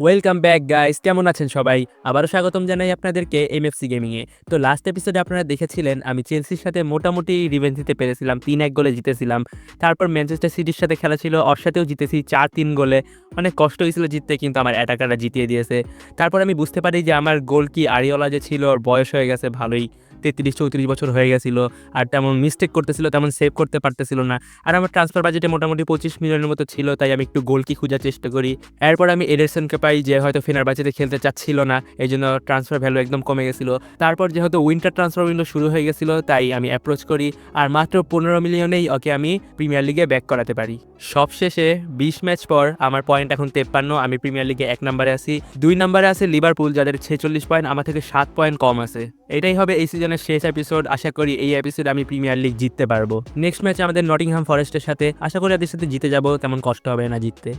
Welcome back guys কেমন আছেন সবাই? আবারও স্বাগতম জানাই আপনাদেরকে এমএফসি গেমিংয়ে তো লাস্ট এপিসোডে আপনারা দেখেছিলেন, আমি চেলসির সাথে মোটামুটি রিভেঞ্জ দিতে পেরেছিলাম, তিন এক গোলে জিতেছিলাম। তারপর ম্যানচেস্টার সিটির সাথে খেলা ছিল, ওর সাথেও জিতেছি চার তিন গোলে। অনেক কষ্ট হয়েছিল জিততে, কিন্তু আমার অ্যাটাকাররা জিতিয়ে দিয়েছে। তারপর আমি বুঝতে পারি যে আমার গোল কি আরিওলা যে ছিল, ওর বয়স হয়ে গেছে, ভালোই। তেত্রিশ, চৌত্রিশ বছর হয়ে গেছিল আর তেমন মিস্টেক করতেছিল, তেমন সেভ করতে পারতেছিল না। আর আমার ট্রান্সফার বাজেটে মোটামুটি পঁচিশ মিলিয়নের মতো ছিল, তাই আমি একটু গোল কি খোঁজার চেষ্টা করি। এরপর আমি এডারসনকে পাই যে হয়তো ফেনার বাজেটে খেলতে চাচ্ছিল না এই জন্য ট্রান্সফার ভ্যালু একদম কমে গেছিল। তারপর যেহেতু উইন্টার ট্রান্সফার উইন্ডো শুরু হয়ে গেছিল, তাই আমি অ্যাপ্রোচ করি আর মাত্র পনেরো মিলিয়নেই ওকে আমি প্রিমিয়ার লিগে ব্যাক করাতে পারি। সবশেষে বিশ ম্যাচ পর আমার পয়েন্ট এখন তেপ্পান্ন, আমি প্রিমিয়ার লিগে এক নম্বরে আছি। দুই নম্বরে আছে লিভারপুল যাদের ছেচল্লিশ পয়েন্ট আমার থেকে সাত পয়েন্ট কম আছে। এটাই হবে এই সিজনের শেষ এপিসোড আশা করি এই এপিসোড আমি প্রিমিয়ার লিগ জিততে পারব। নেক্সট ম্যাচ আমাদের নটিংহাম ফরেস্টের সাথে। আশা করি ওদের সাথে জিতে যাব। তেমন কষ্ট হবে না জিততে।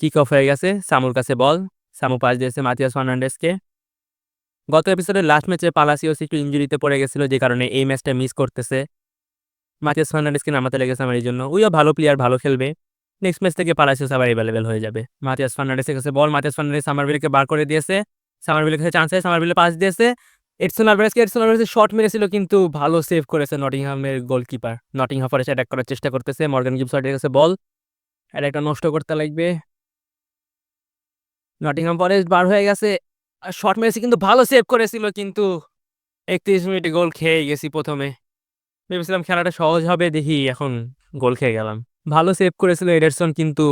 কিক অফ হয়ে গেছে। সামুর কাছে বল। সামু পাস দিয়েছে মাতিয়াস ফার্নান্ডেসকে গত এপিসোডের লাস্ট ম্যাচে পালাসিওস একটু ইঞ্জুরিতে পড়ে গেছিল, যে কারণে এই ম্যাচটা মিস করতেছে। মাতিয়াস ফার্নান্ডেসকে নামাতে লেগেছে আমার এই জন্য। উইও ভালো প্লেয়ার ভালো খেলবে। নেক্সট ম্যাচ থেকে পালাসিওস আবার অ্যাভেলেবেল হয়ে যাবে। মাতিয়াস ফার্নান্ডেসের কাছে বল। মাতিয়াস ফার্নান্ডেস সামারভিলকে বার করে দিয়েছে। সামারভিলের কাছে চান্স আছে সামারভিলে পাস দিয়েছে। এডসন আলভারেজকে, এডসন আলভারেজ শট মেরেছিল কিন্তু ভালো সেভ করেছে নটিংহামের গোলকিপার নটিংহাম ফরেস্ট অ্যাটাক করার চেষ্টা করতেছে, মর্গান গিবসনের কাছে বল অ্যাটাকটা নষ্ট করতে লাগবে। নটিংহাম ফরেস্ট বার হয়ে গেছে। শট মেরেছে কিন্তু ভালো সেভ করেছিল কিন্তু একত্রিশ মিনিটে গোল খেয়ে গেছি প্রথমে। ভেবেছিলাম খেলাটা সহজ হবে, দেখি এখন গোল খেয়ে গেলাম। ভালো সেভ করেছিল এডারসন কিন্তু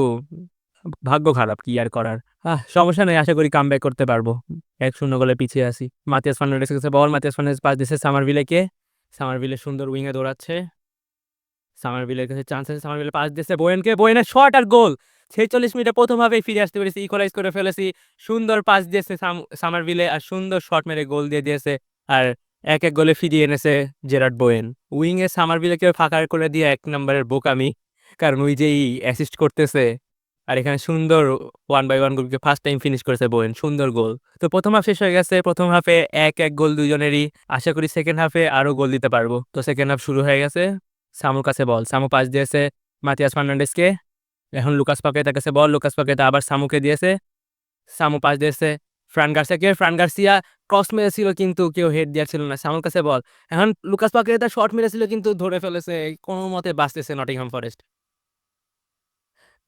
ভাগ্য খারাপ কি আর করার। আহ, সমস্যা নেই, আশা করি কাম করতে পারব। এক শূন্য গোলে পিছিয়ে আসি মাতিয়াস ফার্নান্ডেসের কাছে বল। মাতিয়াস ফার্নান্ডেস পাস দিচ্ছে সামারভিলেকে সামারভিলে সুন্দর উইংয়ে দৌড়াচ্ছে। সামারভিলের কাছে চান্স আছে। সামারভিলে পাস দিচ্ছে বোয়েনকে বোয়েনের শট আর গোল ছেচল্লিশ মিনিটে প্রথমভাবেই ফিরে আসতে পেরেছি। ইকোলাইজ করে ফেলেছি। সুন্দর পাস দিয়েছে সাম- সামারভিলে আর সুন্দর শট মেরে গোল দিয়ে দিয়েছে। আর এক এক গোলে ফিরিয়ে এনেছে জেরার্ড বোয়েন। উইংয়ে সামার সামারভিলেকে ফাঁকা করে দিয়ে এক নম্বরের বোকামি। কারণ ওই যেই অ্যাসিস্ট করতেছে আর এখানে সুন্দর ওয়ান বাই ওয়ান গোলকে ফার্স্ট টাইম ফিনিশ করেছে বোয়েন সুন্দর গোল তো প্রথম হাফ শেষ হয়ে গেছে, প্রথম হাফে এক এক গোল দুজনেরই আশা করি সেকেন্ড হাফে আরও গোল দিতে পারব। তো সেকেন্ড হাফ শুরু হয়ে গেছে, সামুর কাছে বল সামু পাস দিয়েছে মাতিয়াস ফার্নান্ডেসকে এখন লুকাস পাকেতার কাছে বল লুকাস পাকেতা আবার সামুকে দিয়েছে। সামু পাস দিয়েছে ফ্রান গার্সিয়াকে। ফ্রান গার্সিয়া ক্রস মেরেছিল কিন্তু কেউ হেড দেওয়ার দিয়েছিল না, সামুর কাছে বল এখন লুকাস পাকেতা শট মেরেছিল কিন্তু ধরে ফেলেছে, কোনো মতে বাঁচতেছে নটিংহাম ফরেস্ট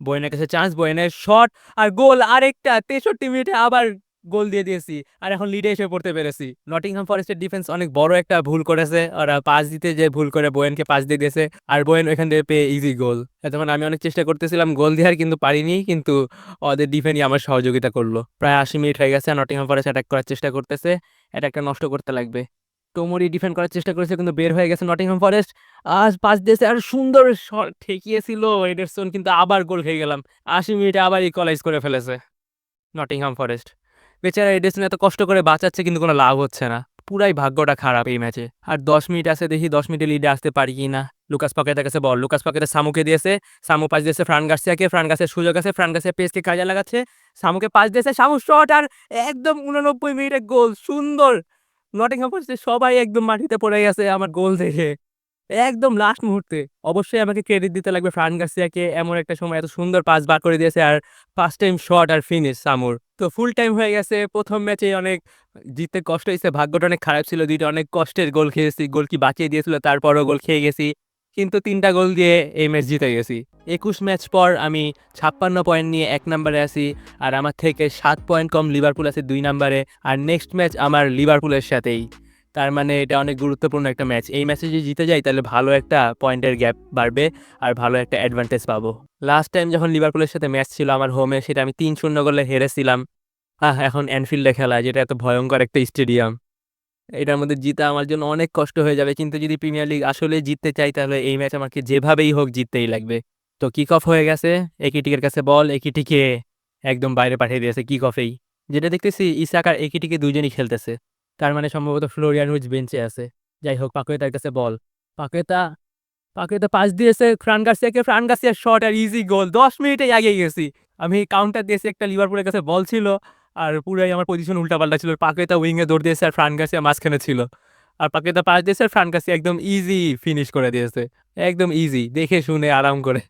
বয়েনের কাছে চান্স বয়েনের শট আর গোল আরেকটা, তেষট্টি মিনিটে আবার গোল দিয়ে দিয়েছি। আর এখন লিডে এসে পড়তে পেরেছি। নটিংহাম ফরেস্টের ডিফেন্স অনেক বড় একটা ভুল করেছে। ওরা পাস দিতে যে ভুল করে বোয়েনকে পাস দিয়ে দিয়েছে। আর বোয়েন ওইখান থেকে পেয়ে ইজি গোল তখন আমি অনেক চেষ্টা করতেছিলাম গোল দেওয়ার কিন্তু পারিনি, কিন্তু ওদের ডিফেন্সই আমার সহযোগিতা করল। প্রায় আশি মিনিট হয়ে গেছে নটিংহাম ফরেস্ট অ্যাটাক করার চেষ্টা করতেছে। অ্যাটাকটা নষ্ট করতে লাগবে। টোমরি ডিফেন্ড করার চেষ্টা করেছে কিন্তু বের হয়ে গেছে নটিংহাম ফরেস্ট আজ পাঁচ দিয়েছে আর সুন্দর শট ঠেকিয়েছিল এডারসন কিন্তু আবার গোল খেয়ে গেলাম। আশি মিনিটে আবার ইকোয়ালাইজ করে ফেলেছে নটিংহাম ফরেস্ট বেচারা এডারসন এত কষ্ট করে বাঁচাচ্ছে, কিন্তু কোনো লাভ হচ্ছে না। পুরাই ভাগ্যটা খারাপ এই ম্যাচে আর দশ মিনিট আছে, দেখি দশ মিনিটে লিডে আসতে পারি কি না। লুকাস পকেটের কাছে বল। লুকাস পকেটে সামুকে দিয়েছে। সামু পাস দিয়েছে ফ্রান গার্সিয়াকে ফ্রান গাছের সুযোগ আছে ফ্রান গাছের পেসকে কাজে লাগাচ্ছে। সামুকে পাস দিয়েছে সামু শট আর একদম উননব্বই মিনিটে গোল। সুন্দর নটিংহাম ফরেস্টের সবাই একদম মাটিতে পড়ে গেছে আমার গোল দেখে। একদম লাস্ট মুহূর্তে। অবশ্যই আমাকে ক্রেডিট দিতে লাগবে ফ্রান গার্সিয়াকে এমন একটা সময় এত সুন্দর পাস বার করে দিয়েছে আর ফার্স্ট টাইম শট আর ফিনিশ সামুর। তো ফুল টাইম হয়ে গেছে। প্রথম ম্যাচে অনেক জিততে কষ্ট হয়েছে। ভাগ্যটা অনেক খারাপ ছিল। দুইটা অনেক কষ্টের গোল খেয়েছি। গোল কি বাঁচিয়ে দিয়েছিল? তারপরও গোল খেয়ে গেছি। কিন্তু তিনটা গোল দিয়ে এই ম্যাচ জিতে গেছি। একুশ ম্যাচ পর আমি ছাপ্পান্ন পয়েন্ট নিয়ে এক নম্বরে আছি, আর আমার থেকে সাত পয়েন্ট কম লিভারপুল আছে দুই নম্বরে আর নেক্সট ম্যাচ আমার লিভারপুলের সাথেই। তার মানে এটা অনেক গুরুত্বপূর্ণ একটা ম্যাচ এই ম্যাচে যদি জিতে যাই, তাহলে ভালো একটা পয়েন্টের গ্যাপ বাড়বে, আর ভালো একটা অ্যাডভান্টেজ পাবো। লাস্ট টাইম যখন লিভারপুলের সাথে ম্যাচ ছিল আমার হোমে সেটা আমি তিন শূন্য গোলে হেরেছিলাম। আহ, এখন অ্যানফিল্ডে খেলা, যেটা এত ভয়ঙ্কর একটা স্টেডিয়াম এটার মধ্যে জিতা আমার জন্য অনেক কষ্ট হয়ে যাবে। কিন্তু যদি প্রিমিয়ার লিগ আসলে জিততে চাই, তাহলে এই ম্যাচ আমাকে যেভাবেই হোক জিততেই লাগবে। তো কিক অফ হয়ে গেছে। একিটিকের কাছে বল একিটিকে একদম বাইরে পাঠিয়ে দিয়েছে কিক অফেই যেটা দেখতেছি, ইসাক আর একিটিকে দুজনই খেলতেছে। তার মানে সম্ভবত ফ্লোরিয়ান হুইচ বেঞ্চে আছে। যাই হোক, পাকুয়েতার কাছে বল পাকুয়েতা পাকুয়েতা পাস দিয়েছে ফ্রান গার্সিয়াকে। ফ্রান গার্সিয়ার আর ইজি গোল দশ মিনিটে এগিয়ে গেছি। আমি কাউন্টার দিয়েছি একটা লিভারপুলের কাছে। বল ছিল। আর পুরাই আমার পজিশন উল্টাপাল্টা ছিল। পাকুয়েতা উইংয়ে দৌড় দিয়েছে আর ফ্রান গার্সিয়া মাঝখানে ছিল। আর পাকুয়েতা পাশ দিয়েছে আর ফ্রান গার্সিয়া একদম ইজি ফিনিশ করে দিয়েছে। একদম ইজি দেখে শুনে আরাম করে।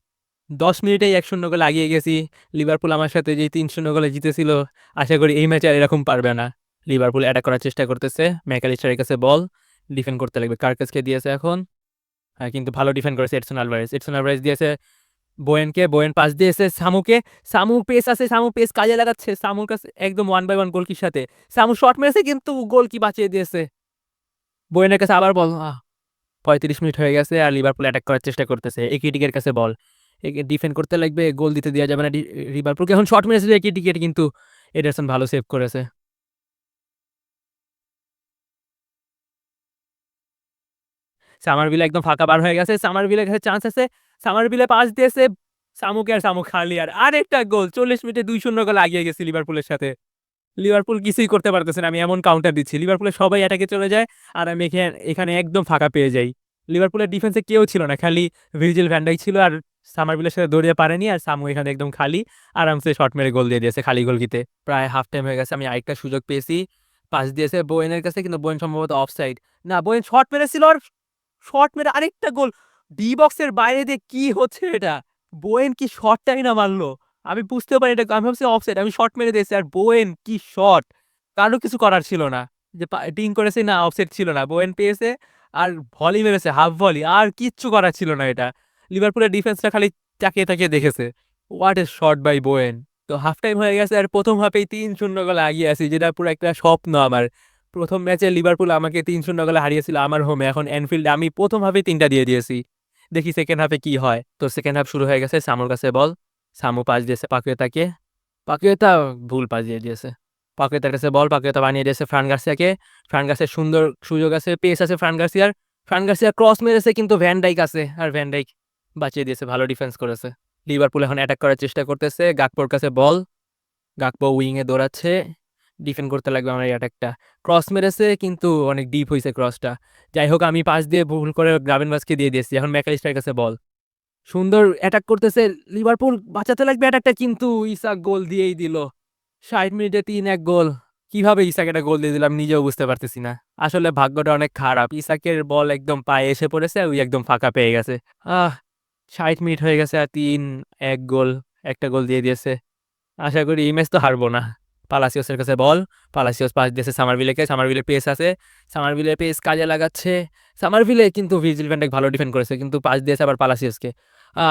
দশ মিনিটেই এক শূন্য গোলে আগিয়ে গেছি। লিভারপুল আমার সাথে যে তিন শূন্য গোলে জিতেছিল, আশা করি এই ম্যাচে আর এরকম পারবে না। লিভারপুল অ্যাটাক করার চেষ্টা করতেছে। ম্যাকালিস্টারের কাছে বল ডিফেন্ড করতে লাগবে। কার্কাসকে দিয়েছে এখন। হ্যাঁ কিন্তু ভালো ডিফেন্ড করেছে এডসন আলভারেজ। এডসন আলভারেজ দিয়েছে বোয়েনকে, বোয়েন পাস দিয়েছে সামুকে। সামু পেস আছে, সামু পেস কাজে লাগাচ্ছে। সামুর কাছে একদম ওয়ান বাই ওয়ান গোলকির সাথে। সামু শট মেরেছে কিন্তু গোল কি বাঁচিয়ে দিয়েছে? বোয়েনের কাছে আবার বল। পঁয়ত্রিশ মিনিট হয়ে গেছে আর লিভারপুল অ্যাটাক করার চেষ্টা করতেছে। একিটিকের কাছে বল। ডিফেন্ড করতে লাগবে গোল দিতে দেওয়া যাবে না লিভারপুলকে এখন শট মেরেছে একিটিকের কিন্তু এডারসন ভালো সেভ করেছে। সামারভিলে একদম ফাঁকা বার হয়ে গেছে। সামার সামারভিলের কাছে চান্স আছে। সামারভিলে পাস দিয়েছে সামুকে আর সামু খালি আর। আরেকটা গোল, চল্লিশ মিনিটে দুই শূন্য গোল আগিয়ে গেছে লিভারপুলের সাথে। লিভারপুল কিছুই করতে পারতেছে না, আমি এমন কাউন্টার দিচ্ছি। লিভারপুলের সবাই অ্যাটাকে চলে যায় আর আমি এখানে এখানে একদম ফাঁকা পেয়ে যাই। লিভারপুলের ডিফেন্সে কেউ ছিল না, খালি ভিজিল ভ্যান্ডাই ছিল আর সামারভিলের সাথে দৌড়িয়ে পারেনি আর সামু এখানে একদম খালি আরামসে শট মেরে গোল দিয়ে দিয়েছে খালি গোল গোলকিতে। প্রায় হাফ টাইম হয়ে গেছে, আমি আরেকটা সুযোগ পেয়েছি। পাস দিয়েছে বোয়েনের কাছে, কিন্তু বোয়েন সম্ভবত অফ সাইড না, বোয়েন শট মেরেছিল আর শট মেরে আরেকটা গোল ডি বক্সের বাইরে দিয়ে কি হচ্ছে এটা? বোয়েন কি শটটাই না মারলো? আমি বুঝতে পারি এটা, আমি ভাবছি অফসাইড আমি শট মেরে দিয়েছি। আর বোয়েন কি শট কারও কিছু করার ছিল না। যে ডিং করেছে না অফসাইড ছিল না। বোয়েন পেয়েছে আর ভলি মেরেছে হাফ ভলি আর কিচ্ছু করার ছিল না এটা। লিভারপুলের ডিফেন্সটা খালি তাকিয়ে তাকিয়ে দেখেছে। What a shot by Bowen তো হাফ টাইম হয়ে গেছে আর প্রথম হাফেই তিন শূন্য গোলে আগিয়ে আছি, যেটা পুরো একটা স্বপ্ন আমার। প্রথম ম্যাচে লিভারপুল আমাকে তিন শূন্য গোলে হারিয়েছিল আমার হোমে এখন এনফিল্ডে আমি প্রথম হাফে তিনটা দিয়ে দিয়েছি। দেখি সেকেন্ড হাফে কি হয়। তো সেকেন্ড হাফ শুরু হয়ে গেছে, সামুর কাছে বল। সামু পাস দিয়েছে পাকুয়েতাকে। পাকুয়েতা ভুল পাস দিয়ে দিয়েছে। পাকুয়েতার কাছে বল, পাকুয়েতা বানিয়ে দিয়েছে ফ্রান গার্সিয়াকে। ফ্রান গার্সিয়ার সুন্দর সুযোগ আছে, পেস আছে ফ্রান গার্সিয়ার। ফ্রান গার্সিয়া ক্রস মেরেছে কিন্তু ভ্যান ডাইক আছে, আর ভ্যান ডাইক বাঁচিয়ে দিয়েছে, ভালো ডিফেন্স করেছে। লিভারপুল এখন অ্যাটাক করার চেষ্টা করতেছে। গাকপোর কাছে বল। গাকপো উইংয়ে দৌড়াচ্ছে। ডিফেন্ড করতে লাগবে আমার এই অ্যাটাকটা ক্রস মেরেছে কিন্তু অনেক ডিপ হয়েছে ক্রসটা যাই হোক আমি পাশ দিয়ে ভুল করে গ্রাভেনবাসকে দিয়ে দিয়েছি। এখন ম্যাকালিস্টার কাছে বল। সুন্দর অ্যাটাক করতেছে। লিভারপুল বাঁচাতে লাগবে অ্যাটাকটা কিন্তু ইসাক গোল দিয়েই দিল। ষাট মিনিটে তিন এক গোল কীভাবে ইসাক একটা গোল দিয়ে দিলাম নিজেও বুঝতে পারতেছি না। আসলে ভাগ্যটা অনেক খারাপ। ইসাকের বল একদম পায়ে এসে পড়েছে, ওই একদম ফাঁকা পেয়ে গেছে। আহ, ষাট মিনিট হয়ে গেছে আর তিন এক গোল একটা গোল দিয়ে দিয়েছে। আশা করি এই ম্যাচ তো হারবো না। পালাসিওসের কাছে বল। পালাসিওস পাস দিয়েছে সামারভিলেকে সামারভিলে পেস আছে। সামারভিলে পেস কাজে লাগাচ্ছে। সামারভিলে কিন্তু ভিজিল ভ্যান্ডাইক ভালো ডিফেন্ড করেছে, কিন্তু পাস দিয়েছে আবার পালাসিওসকে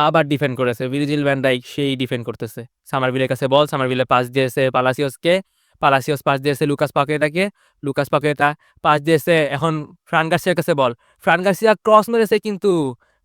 আবার ডিফেন্ড করেছে। ভিজিল ভ্যান্ডাইক সেই ডিফেন্ড করতেছে। সামারভিলের কাছে বল। সামারভিলে পাস দিয়েছে পালাসিওসকে পালাসিওস পাস দিয়েছে লুকাস পাকেটাকে লুকাস পাকেটা পাস দিয়েছে এখন ফ্রান গার্সিয়ার কাছে বল। ফ্রান গার্সিয়া ক্রস মেরেছে কিন্তু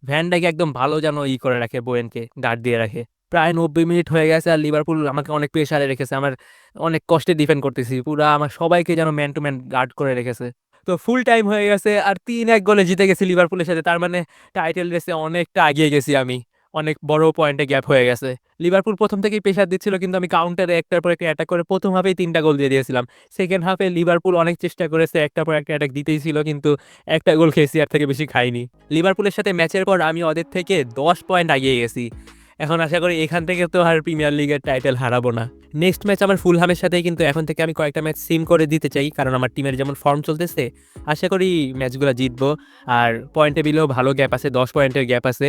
ভ্যান্ডাইক একদম ভালো যেন ই করে রাখে বোয়েনকে গার্ড দিয়ে রাখে। প্রায় নব্বই মিনিট হয়ে গেছে আর লিভারপুল আমাকে অনেক প্রেশারে রেখেছে। আমার অনেক কষ্টে ডিফেন্ড করতেছি। পুরো আমার সবাইকে যেন ম্যান টু ম্যান গার্ড করে রেখেছে। তো ফুল টাইম হয়ে গেছে আর তিন এক গোলে জিতে গেছি লিভারপুলের সাথে। তার মানে টাইটেল রেসে অনেকটা আগিয়ে গেছি আমি। অনেক বড় পয়েন্টে গ্যাপ হয়ে গেছে। লিভারপুল প্রথম থেকেই প্রেশার দিচ্ছিল কিন্তু আমি কাউন্টারে একটার পর একটা অ্যাটাক করে প্রথম হাফেই তিনটা গোল দিয়ে দিয়েছিলাম। সেকেন্ড হাফে লিভারপুল অনেক চেষ্টা করেছে একটার পর একটা অ্যাটাক দিতেই ছিল কিন্তু একটা গোল খেয়েছি আর থেকে বেশি খাইনি। লিভারপুলের সাথে ম্যাচের পর আমি ওদের থেকে দশ পয়েন্ট আগিয়ে গেছি। এখন আশা করি এখান থেকে তো আর প্রিমিয়ার লিগের টাইটেল হারাবো না। নেক্সট ম্যাচ আমার ফুলহামের সাথেই কিন্তু এখন থেকে আমি কয়েকটা ম্যাচ সিম করে দিতে চাই, কারণ আমার টিমের যেমন ফর্ম চলতেছে, আশা করি ম্যাচগুলো জিতবো। আর পয়েন্ট টেবিলেও ভালো গ্যাপ আছে, দশ পয়েন্টের গ্যাপ আছে,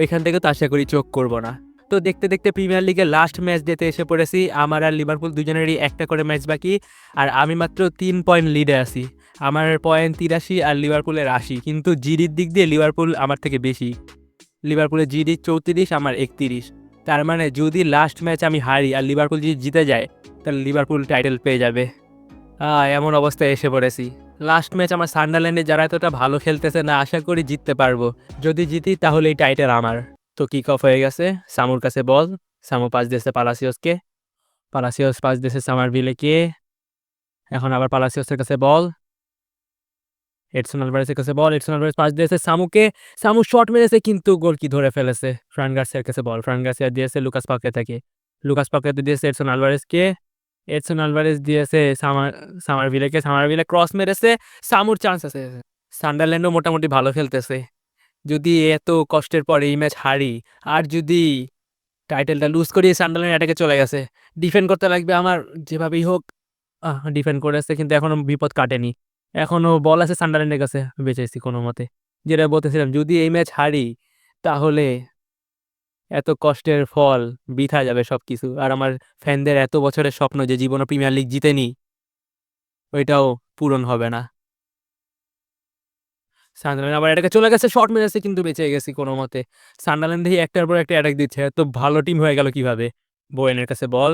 ওইখান থেকে তো আশা করি চোখ করব না। তো দেখতে দেখতে প্রিমিয়ার লিগের লাস্ট ম্যাচ দিতে এসে পড়েছি, আমার আর লিভারপুল দুজনেরই একটা করে ম্যাচ বাকি, আর আমি মাত্র তিন পয়েন্ট লিডে আছি। আমার পয়েন্ট তিরাশি আর লিভারপুলের আশি, কিন্তু জিডির দিক দিয়ে লিভারপুল আমার থেকে বেশি। লিভারপুলের জিডি চৌত্রিশ আমার একত্রিশ। তার মানে যদি লাস্ট ম্যাচ আমি হারি আর লিভারপুল যদি জিতে যায় তাহলে লিভারপুল টাইটেল পেয়ে যাবে। আহ, এমন অবস্থায় এসে পড়েছি। লাস্ট ম্যাচ আমার সান্ডারল্যান্ডে যারা এতটা ভালো খেলতেছে না আশা করি জিততে পারব। যদি জিতি তাহলে এই টাইটেল আমার। তো কিক অফ হয়ে গেছে। সামুর কাছে বল। সামু পাস দিয়েছে পালাসিওসকে পালাসিওস পাস দেশে সামার বিলে কে এখন আবার পালাসিওসের কাছে বল। এডসন আলভারেসের কাছে বল, এডসন আলভারেস পাস দিয়েছে সামুকে। সামু শট মেরেছে, কিন্তু গোল কি ধরে ফেলেছে ফ্রান গার্সিয়ার কাছে বল। ফ্রান গার্সিয়া দিয়েছে লুকাস পাকেতাকে লুকাস পাকেতে দিয়েছে এডসন আলভারেসকে এডসন আলভারেস দিয়েছে সামার সামার ভিলেকে। সামার ভিলে ক্রস মেরেছে, সামুর চান্স আছে। সান্ডারল্যান্ডও মোটামুটি ভালো খেলতেছে। যদি এত কষ্টের পর এই ম্যাচ হারি, আর যদি টাইটেলটা লুজ করি, সান্ডারল্যান্ড অ্যাটাকে চলে গেছে। ডিফেন্ড করতে লাগবে আমার, যেভাবেই হোক। ডিফেন্ড করেছে, কিন্তু এখনও বিপদ কাটেনি। এখনও বল আছে সান্ডারল্যান্ডের কাছে, বেঁচেছি কোনো মতে। যেটা বলতেছিলাম, যদি এই ম্যাচ হারি, তাহলে এত কষ্টের ফল বৃথা যাবে সবকিছু। আর আমার ফ্যানদের এত বছরের স্বপ্ন যে জীবনে প্রিমিয়ার লিগ জিতেনি ওইটাও পূরণ হবে না। সান্ডারল্যান্ড আবার এটাকে চলে গেছে শর্ট মেরেছে, কিন্তু বেঁচে গেছি কোনো মতে। সান্ডারল্যান্ড দেখি একটার পর একটা অ্যাটাক দিচ্ছে, এত ভালো টিম হয়ে গেল কীভাবে? বোয়েনের কাছে বল।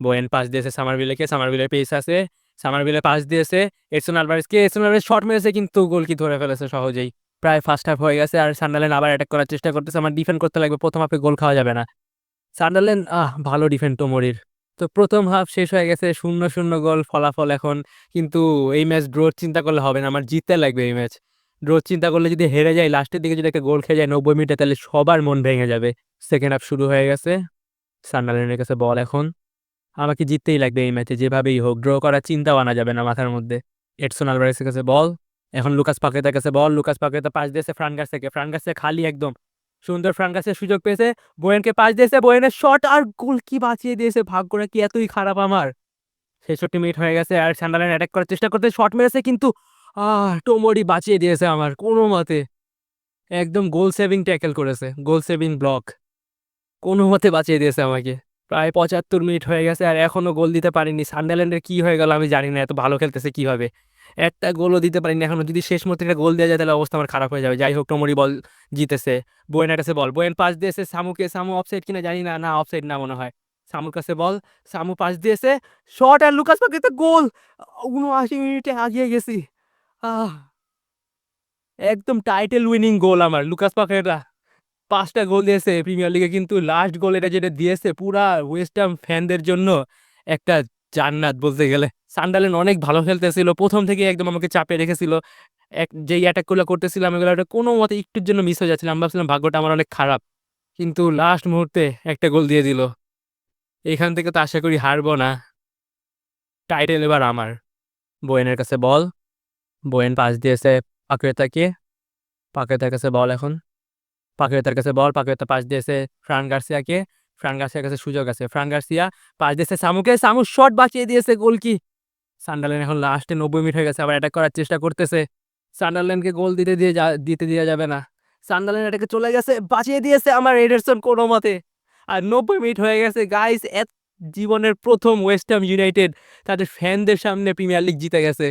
বোয়েন পাস দিয়েছে সামারভিলেকে সামারভিলের পেস আছে। সামারভিলে পাস দিয়েছে, এডসন আলভারেজকে। এডসন আলভারেজ শর্ট মেরেছে, কিন্তু গোল কি ধরে ফেলেছে সহজেই। প্রায় ফার্স্ট হাফ হয়ে গেছে, আর সান্ডারল্যান্ড আবার অ্যাটাক করার চেষ্টা করতেছে। আমার ডিফেন্ড করতে লাগবে, প্রথম হাফে গোল খাওয়া যাবে না। সান্ডারল্যান্ড, আহ, ভালো ডিফেন্ড তোমরির তো প্রথম হাফ শেষ হয়ে গেছে, শূন্য শূন্য গোল ফলাফল এখন। কিন্তু এই ম্যাচ ড্র চিন্তা করলে হবে না, আমার জিততে লাগবে এই ম্যাচ ড্র চিন্তা করলে যদি হেরে যায় লাস্টের দিকে যদি একটা গোল খেয়ে যায় নব্বই মিনিটে, তাহলে সবার মন ভেঙে যাবে। সেকেন্ড হাফ শুরু হয়ে গেছে, সান্ডারল্যান্ডের কাছে বল এখন। আমাকে জিততেই লাগবে এই ম্যাচে, যেভাবেই হোক। ড্র করার চিন্তাও আনা যাবে না মাথার মধ্যে। এডসন আলভারেসের কাছে বল। এখন লুকাস পাকেতার কাছে বল। লুকাস পাকেতা পাস দিয়েছে ফ্রানগাস থেকে। ফ্রানগাস খালি একদম। সুন্দর ফ্রানগাসের সুযোগ পেয়েছে। বোয়েনকে পাস দিয়েছে। বোয়েনের শট আর গোল কি বাঁচিয়ে দিয়েছে? ভাগ্যটা কি এতই খারাপ আমার? ছেষট্টি মিনিট হয়ে গেছে। আর সান্ডারল্যান্ড অ্যাটাক করার চেষ্টা করতে শট মেরেছে কিন্তু, আহ টোমরি বাঁচিয়ে দিয়েছে আমার কোনো মতে। একদম গোল সেভিং ট্যাকেল করেছে। গোল সেভিং ব্লক কোনো মতে বাঁচিয়ে দিয়েছে আমাকে। প্রায় পঁচাত্তর মিনিট হয়ে গেছে আর এখনও গোল দিতে পারিনি। সান্ডারল্যান্ডের কী হয়ে গেল আমি জানি না, এত ভালো খেলতেছে কীভাবে? একটা গোলও দিতে পারিনি এখনও। যদি শেষ মুহূর্তে একটা গোল দেওয়া যায় তাহলে অবস্থা আমার খারাপ হয়ে যাবে। যাই হোক, টমরি বল জিতেছে। বোয়েনের কাছে বল। বোয়েন পাস দিয়েছে সামুকে। সামু অফসাইড কিনা জানি না। না অফসাইড না মনে হয়। সামুর কাছে বল। সামু পাস দিয়েছে। শট আর লুকাস পাকিতে গোল! উনআশি মিনিটে আগিয়ে গেছি। আহ! একদম টাইটেল উইনিং গোল আমার। লুকাস পাকেরা পাঁচটা গোল দিয়েছে প্রিমিয়ার লিগে কিন্তু লাস্ট গোল এটা যেটা দিয়েছে পুরা ওয়েস্টার্ন ফ্যানদের জন্য একটা জান্নাত বলতে গেলে। সান্ডারল্যান্ড অনেক ভালো খেলতেছিল, প্রথম থেকে একদম আমাকে চাপে রেখেছিল। এক, যেই অ্যাটাকগুলো করতেছিলাম, এগুলো কোনো মতে একটুর জন্য মিস হয়ে যাচ্ছিলাম। ভাবছিলাম, ভাগ্যটা আমার অনেক খারাপ। কিন্তু লাস্ট মুহূর্তে একটা গোল দিয়ে দিল। এখান থেকে তো আশা করি হারবো না। টাইটেল এবার আমার। বোয়েনের কাছে বল। বোয়েন পাস দিয়েছে পাকুয়েতাকে পাকুয়েতার কাছে বল এখন। পাকুয়েতার কাছে বল পাকুয়েতা পাস দিয়েছে ফ্রান গার্সিয়াকে। ফ্রান গার্সিয়ার কাছে সুযোগ আছে। ফ্রান গার্সিয়া পাস দিয়েছে সামুকে, সামু শট বাঁচিয়ে দিয়েছে গোল কি সান্ডারল্যান্ড এখন লাস্টে নব্বই মিনিট হয়ে গেছে, আবার অ্যাটাক করার চেষ্টা করতেছে। সান্ডারল্যান্ডকে গোল দিতে দিয়ে দিতে দেওয়া যাবে না। সান্ডারল্যান্ড এটাকে চলে গেছে, বাঁচিয়ে দিয়েছে আমার এডারসন কোনো মতে আর নব্বই মিনিট হয়ে গেছে গাইস এত জীবনের প্রথম ওয়েস্টার্ন ইউনাইটেড তাদের ফ্যানদের সামনে প্রিমিয়ার লিগ জিতে গেছে।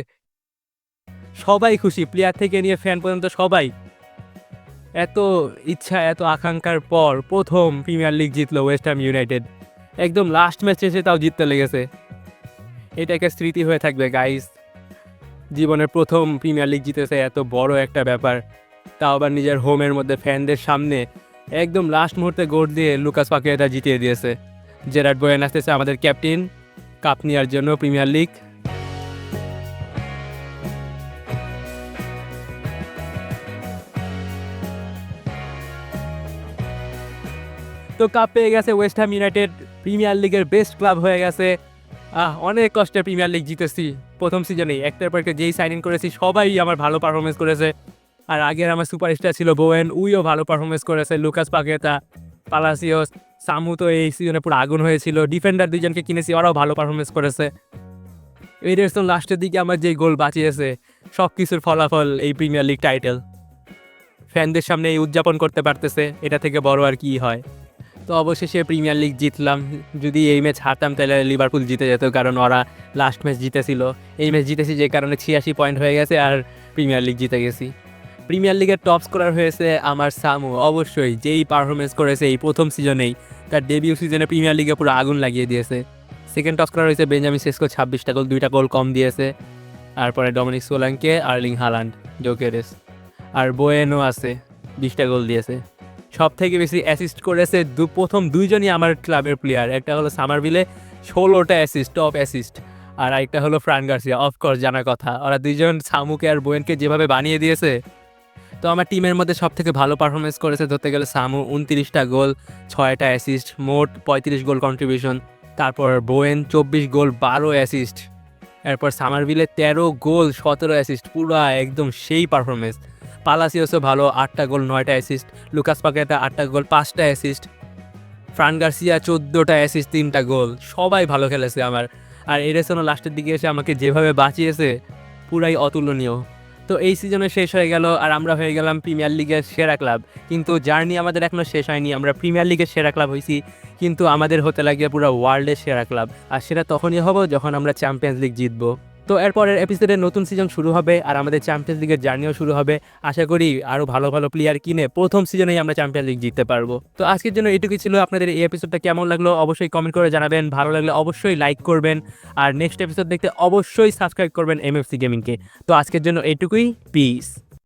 সবাই খুশি প্লেয়ার থেকে নিয়ে ফ্যান পর্যন্ত সবাই। এত ইচ্ছা, এত আকাঙ্ক্ষার পর প্রথম প্রিমিয়ার লিগ জিতলো ওয়েস্ট হাম ইউনাইটেড। একদম লাস্ট ম্যাচ এসে তাও জিততে লেগেছে। এটা একটা স্মৃতি হয়ে থাকবে গাইস জীবনের প্রথম প্রিমিয়ার লিগ জিতেছে, এত বড় একটা ব্যাপার। তাও আবার নিজের হোমের মধ্যে ফ্যানদের সামনে একদম লাস্ট মুহূর্তে গোল দিয়ে লুকাস পাকে এটা জিতিয়ে দিয়েছে। জেরার্ড বয়েন আসতেছে আমাদের ক্যাপ্টেন কাপ নেওয়ার জন্য প্রিমিয়ার লিগ। তো কাপ পেয়ে গেছে ওয়েস্ট হ্যাম ইউনাইটেড প্রিমিয়ার লিগের বেস্ট ক্লাব হয়ে গেছে। আহ, অনেক কষ্টে প্রিমিয়ার লিগ জিতেছি প্রথম সিজনেই একটার পর একটা যেই সাইন ইন করেছি, সবাই আমার ভালো পারফরমেন্স করেছে। আর আগের আমার সুপারস্টার ছিল বোয়েন উইও ভালো পারফরমেন্স করেছে, লুকাস পাকেতা পালাসিওস সামু তো এই সিজনে পুরো আগুন হয়েছিল। ডিফেন্ডার দুজনকে কিনেছি, ওরাও ভালো পারফরমেন্স করেছে। এডারসন লাস্টের দিকে আমার যে গোল বাঁচিয়েছে সব কিছুর ফলাফল এই প্রিমিয়ার লিগ টাইটেল ফ্যানদের সামনে এই উদযাপন করতে পারতেছে, এটা থেকে বড় আর কি হয়। তো অবশেষে প্রিমিয়ার লিগ জিতলাম। যদি এই ম্যাচ হারতাম, তাহলে লিভারপুল জিতে যেত, কারণ ওরা লাস্ট ম্যাচ জিতেছিল। এই ম্যাচ জিতেছি যে কারণে ছিয়াশি পয়েন্ট হয়ে গেছে আর প্রিমিয়ার লিগ জিতে গেছি। প্রিমিয়ার লিগের টপ স্কোরার হয়েছে আমার সামু। অবশ্যই যেই পারফরমেন্স করেছে এই প্রথম সিজনেই তার ডেবিউ সিজনে প্রিমিয়ার লিগে পুরো আগুন লাগিয়ে দিয়েছে। সেকেন্ড টপ স্কোরার হয়েছে বেঞ্জামিন সেসকো ছাব্বিশটা গোল, দুইটা গোল কম দিয়েছে। তারপরে Dominic Solanke Erling Haaland Gyokeres আর বোয়েনও আছে, বিশটা গোল দিয়েছে। সব থেকে বেশি অ্যাসিস্ট করেছে দু প্রথম দুইজনই আমার ক্লাবের প্লেয়ার একটা হলো সামারভিলে ষোলোটা অ্যাসিস্ট টপ অ্যাসিস্ট আর একটা হলো ফ্রান গার্সিয়া অফকোর্স জানার কথা। ওরা দুইজন সামুকে আর বোয়েনকে যেভাবে বানিয়ে দিয়েছে, তো আমার টিমের মধ্যে সব থেকে ভালো পারফরমেন্স করেছে ধরতে গেলে সামু উনত্রিশটা গোল, ছয়টা অ্যাসিস্ট মোট পঁয়ত্রিশ গোল কন্ট্রিবিউশন তারপর বোয়েন, চব্বিশ গোল, বারো অ্যাসিস্ট এরপর সামারভিলে তেরো গোল, সতেরো অ্যাসিস্ট পুরো একদম সেই পারফরমেন্স পালাসিওসও ভালো, আটটা গোল, নয়টা অ্যাসিস্ট লুকাস পাকেটা আটটা গোল, পাঁচটা অ্যাসিস্ট ফ্রান গার্সিয়া চোদ্দোটা অ্যাসিস্ট তিনটা গোল। সবাই ভালো খেলেছে আমার। আর এরেসনও লাস্টের দিকে এসে আমাকে যেভাবে বাঁচিয়েছে, পুরাই অতুলনীয়। তো এই সিজনে শেষ হয়ে গেল, আর আমরা হয়ে গেলাম প্রিমিয়ার লিগের সেরা ক্লাব কিন্তু জার্নি আমাদের এখনও শেষ হয়নি, আমরা প্রিমিয়ার লিগের সেরা ক্লাব হয়েছি। কিন্তু আমাদের হতে লাগে পুরো ওয়ার্ল্ডের সেরা ক্লাব আর সেটা তখনই হব যখন আমরা চ্যাম্পিয়ন্স লিগ জিতবো। তো এরপরের এপিসোডে নতুন সিজন শুরু হবে আর আমাদের চ্যাম্পিয়ন্স লিগের জার্নিও শুরু হবে। আশা করি আরও ভালো ভালো প্লেয়ার কিনে প্রথম সিজনেই আমরা চ্যাম্পিয়ন লিগ জিততে পারব। তো আজকের জন্য এটুকুই ছিল। আপনাদের এই এপিসোডটা কেমন লাগল অবশ্যই কমেন্ট করে জানাবেন। ভালো লাগলে অবশ্যই লাইক করবেন। আর নেক্সট এপিসোড দেখতে অবশ্যই সাবস্ক্রাইব করবেন এমএফসি গেমিংকে তো আজকের জন্য এটুকুই। পিস